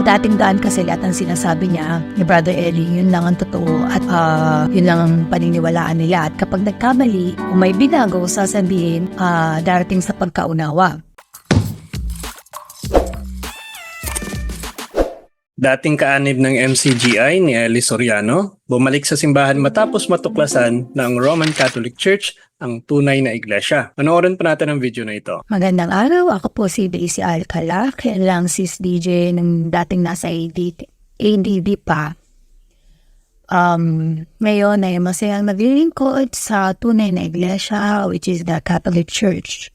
Sa dating daan kasi lahat ng sinasabi niya ni Brother Eli, yun lang ang totoo at ah, yun lang ang paniniwalaan nila. At kapag nagkamali o may binago, sasabihin ah, darating sa pagkaunawa. Dating kaanib ng MCGI ni Eli Soriano, bumalik sa simbahan matapos matuklasan ng Roman Catholic Church ang tunay na iglesia. Panoorin pa natin ang video na ito. Magandang araw, ako po si Daisy Alcala, kailang sis DJ ng dating nasa AD, ADD pa. Um, ngayon ay masayang naglilingkod sa tunay na iglesia, which is the Catholic Church.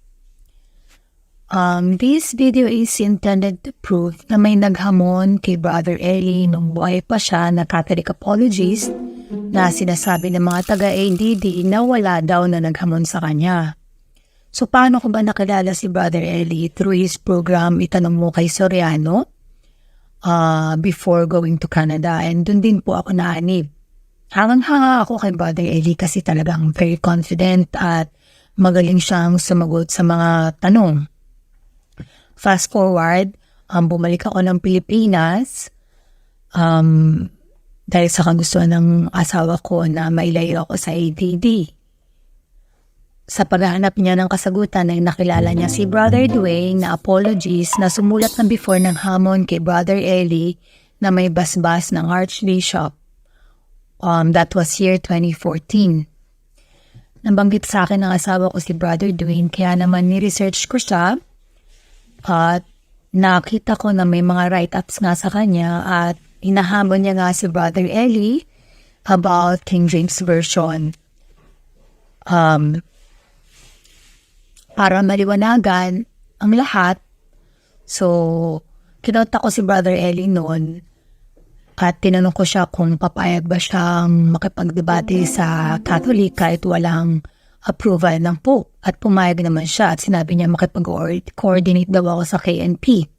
Um, this video is intended to prove na may naghamon kay Brother Eli nung buhay pa siya na Catholic apologist na sinasabi ng mga taga-ADD na wala daw na naghamon sa kanya. So paano ko ba nakilala si Brother Eli? Through his program, itanong mo kay Soriano uh, before going to Canada. And dun din po ako naanib. Hangang-hanga ako kay Brother Eli kasi talagang very confident at magaling siyang sumagot sa mga tanong. Fast forward, um, bumalik ako ng Pilipinas um, dahil sa kagustuhan ng asawa ko na mailayo ako sa ADD. Sa paghahanap niya ng kasagutan ay nakilala niya si Brother Dwayne na apologist na sumulat na before ng hamon kay Brother Eli na may basbas ng Archbishop. Um, that was year 2014. Nabanggit sa akin ng asawa ko si Brother Dwayne kaya naman ni-research ko siya at nakita ko na may mga write-ups nga sa kanya at hinahamon niya nga si Brother Eli about King James Version. Um, para maliwanagan ang lahat, so kinota ko si Brother Eli noon at tinanong ko siya kung papayag ba siyang makipagdebate sa Catholic kahit walang approval ng Pope. At pumayag naman siya at sinabi niya makipag-coordinate daw ako sa KNP.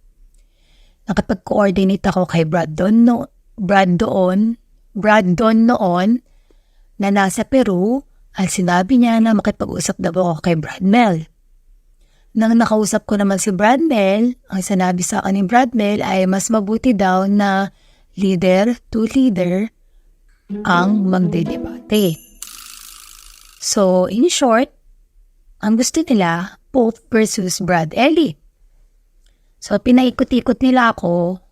Nakipag-coordinate ako kay Brad Don, no, Brad doon, Brad Don noon na nasa Peru at sinabi niya na makipag-usap daw ako kay Brad Mel. Nang nakausap ko naman si Brad Mel, ang sinabi sa akin ni Brad Mel ay mas mabuti daw na leader to leader ang magdedebate. So, in short, ang gusto nila, Pope versus Brad Ellie. So, pinaikot-ikot nila ako.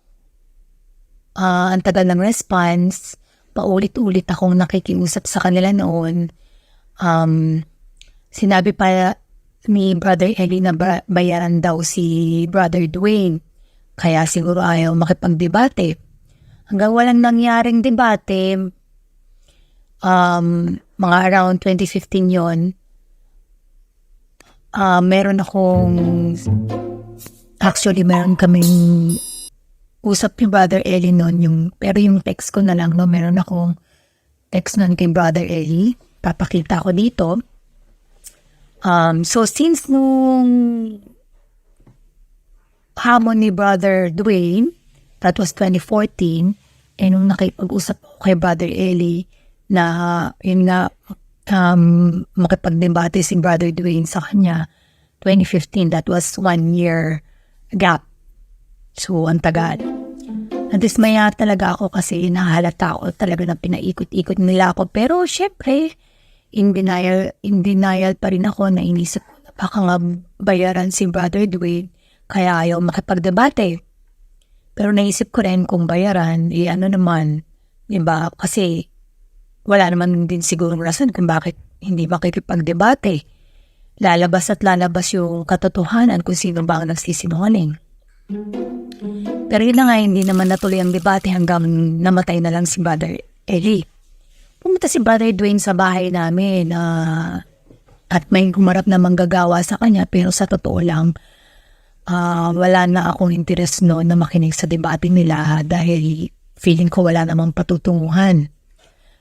Ah, ang tagal ng response. Paulit-ulit akong nakikiusap sa kanila noon. Um, sinabi pa ni Brother Ellie na ba- bayaran daw si Brother Dwayne. Kaya siguro ayaw makipagdebate. Hanggang walang nangyaring debate, um, mga around 2015 yon ah meron akong actually meron kaming usap ni Brother Eli noon yung pero yung text ko na lang no meron akong text noon kay Brother Eli. Papakita ko dito. Um so since nung hamon ni Brother Dwayne that was 2014 eh nung nakipag-usap ako kay Brother Eli na yun nga um, makipagdebate si Brother Dwayne sa kanya. 2015 that was one year gap. So ang tagal. Nadismaya talaga ako kasi nahalata ako talaga na pinaikot-ikot nila ako. Pero syempre in denial, in denial pa rin ako na inisip ko na baka nga bayaran si Brother Dwayne kaya ayaw makipagdebate. Pero naisip ko rin kung bayaran, eh ano naman, di ba? Kasi wala naman din siguro rason kung bakit hindi makikipagdebate. Lalabas at lalabas yung katotohanan kung sino ba ang nagsisinungaling. Pero yun na nga, hindi naman natuloy ang debate hanggang namatay na lang si Brother Eli. Pumunta si Brother Dwayne sa bahay namin ah, at may kumarap na manggagawa sa kanya pero sa totoo lang, ah, wala na akong interest noon na makinig sa debate nila dahil feeling ko wala namang patutunguhan.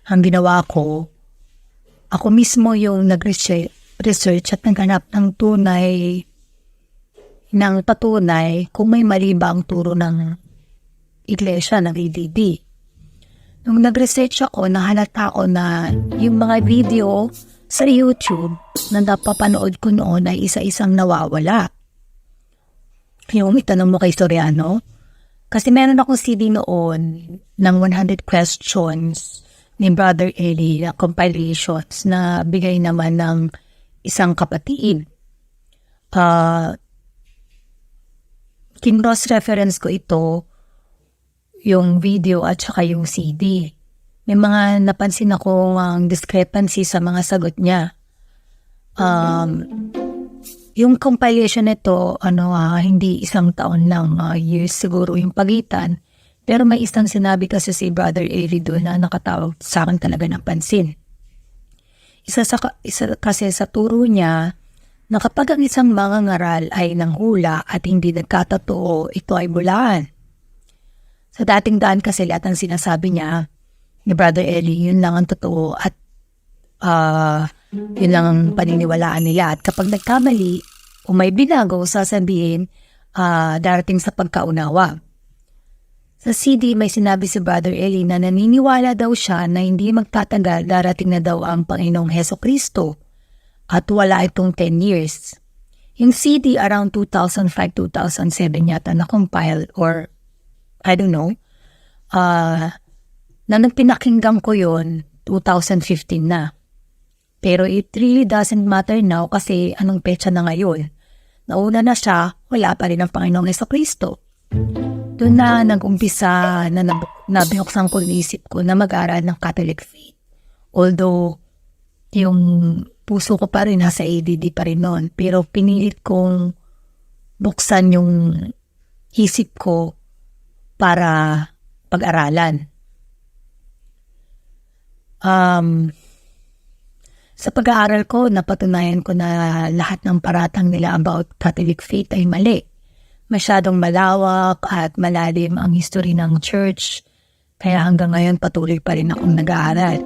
Ang ginawa ko, ako mismo yung nag-research research at naghanap ng tunay ng patunay kung may mali ba ang turo ng iglesia ng EDD. Nung nag-research ako, nahalata ko na yung mga video sa YouTube na napapanood ko noon ay isa-isang nawawala. Yung itanong mo kay Soriano, Kasi meron akong CD noon ng 100 questions ni Brother Eli na compilations na bigay naman ng isang kapatid. Uh, kinross reference ko ito yung video at saka yung CD. May mga napansin ako ang discrepancy sa mga sagot niya. Um, yung compilation nito, ano, ah, hindi isang taon lang, ah, years siguro yung pagitan. Pero may isang sinabi kasi si Brother Eli doon na nakatawag sa akin talaga ng pansin. Isa, sa, isa kasi sa turo niya na kapag ang isang mangangaral ay nanghula at hindi nagkatotoo, ito ay bulaan. Sa dating daan kasi lahat ng sinasabi niya ni Brother Eli, yun lang ang totoo at ah, yun lang ang paniniwalaan nila. At kapag nagkamali o may binago, sasabihin ah, darating sa pagkaunawa. Sa CD, may sinabi si Brother Eli na naniniwala daw siya na hindi magtatagal darating na daw ang Panginoong Heso Kristo at wala itong 10 years. Yung CD around 2005-2007 yata na-compile or I don't know. Ah, na nang pinakinggan ko yon 2015 na. Pero it really doesn't matter now kasi anong petsa na ngayon. Nauna na siya, wala pa rin ang Panginoong Yeso Kristo. Doon na nag-umpisa na nab- nabihoksan ko isip ko na mag-aral ng Catholic faith. Although, yung puso ko pa rin nasa ADD pa rin noon. Pero pinilit kong buksan yung isip ko para pag-aralan. Um, sa pag-aaral ko, napatunayan ko na lahat ng paratang nila about Catholic faith ay mali. Masyadong malawak at malalim ang history ng church. Kaya hanggang ngayon patuloy pa rin akong nag-aaral.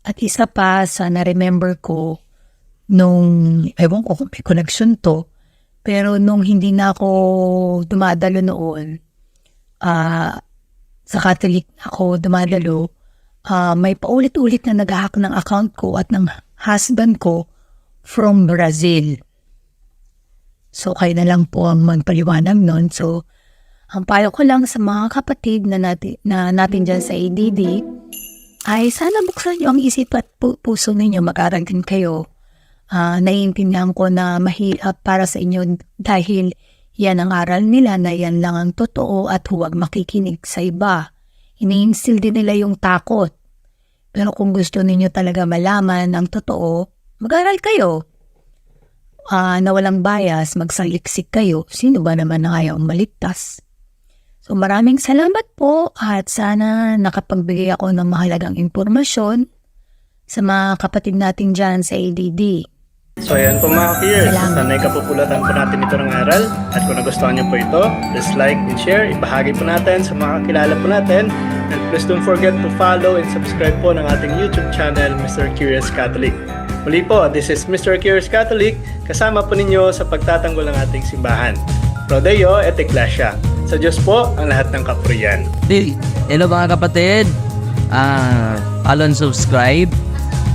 At isa pa sa na-remember ko nung, ewan ko kung may connection to, pero nung hindi na ako dumadalo noon, ah sa Catholic ako dumadalo, ah, may paulit-ulit na nag-hack ng account ko at ng husband ko from Brazil. So, kayo na lang po ang magpaliwanag nun. So, ang payo ko lang sa mga kapatid na natin, na natin dyan sa ADD ay sana buksan niyo ang isip at pu- puso ninyo din kayo. Ah, naiintindihan ko na mahirap para sa inyo dahil yan ang aral nila na yan lang ang totoo at huwag makikinig sa iba. Ini-instill din nila yung takot. Pero kung gusto ninyo talaga malaman ang totoo, mag-aral kayo. Ah, na walang bias, magsaliksik kayo. Sino ba naman na ayaw maligtas? So maraming salamat po at sana nakapagbigay ako ng mahalagang impormasyon sa mga kapatid natin dyan sa ADD. So ayan po mga peers, sanay kapupulatan po natin ito ng aral at kung nagustuhan niyo po ito, just like and share, ibahagi po natin sa mga kakilala po natin and please don't forget to follow and subscribe po ng ating YouTube channel, Mr. Curious Catholic. Muli po, this is Mr. Curious Catholic, kasama po ninyo sa pagtatanggol ng ating simbahan. Prodeo et Iglesia. Sa Diyos po ang lahat ng kapurian. Di- Hello mga kapatid. Ah, follow and subscribe.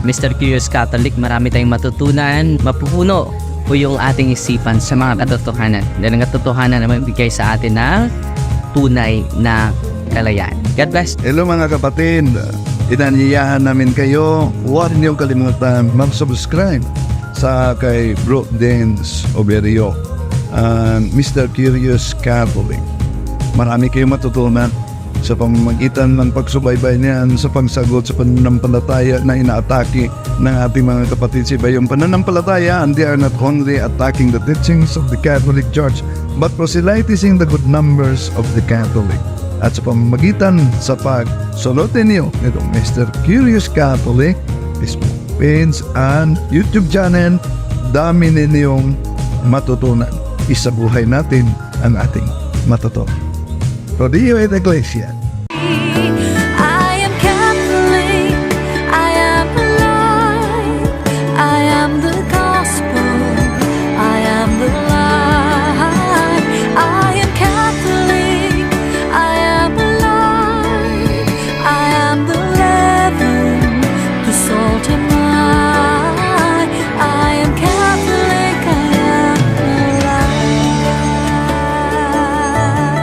Mr. Curious Catholic, marami tayong matutunan. Mapupuno po yung ating isipan sa mga katotohanan. Dahil ang katotohanan na magbigay sa atin ng tunay na kalayaan. God bless. Hello mga kapatid, inanyayahan namin kayo, huwag niyong kalimutan mag-subscribe sa kay Bro Dance Oberio and Mr. Curious Catholic. Marami kayong matutunan sa pamamagitan ng pagsubaybay niyan sa pagsagot sa pananampalataya na inaatake ng ating mga kapatid sa iba. Yung pananampalataya, and they are not only attacking the teachings of the Catholic Church, but proselytizing the good numbers of the Catholic. At sa pamamagitan sa pagsunutin niyo nitong Mr. Curious Catholic, Facebook page and YouTube channel, dami ninyong matutunan. Isabuhay natin ang ating matutunan. Rodillo et Iglesia.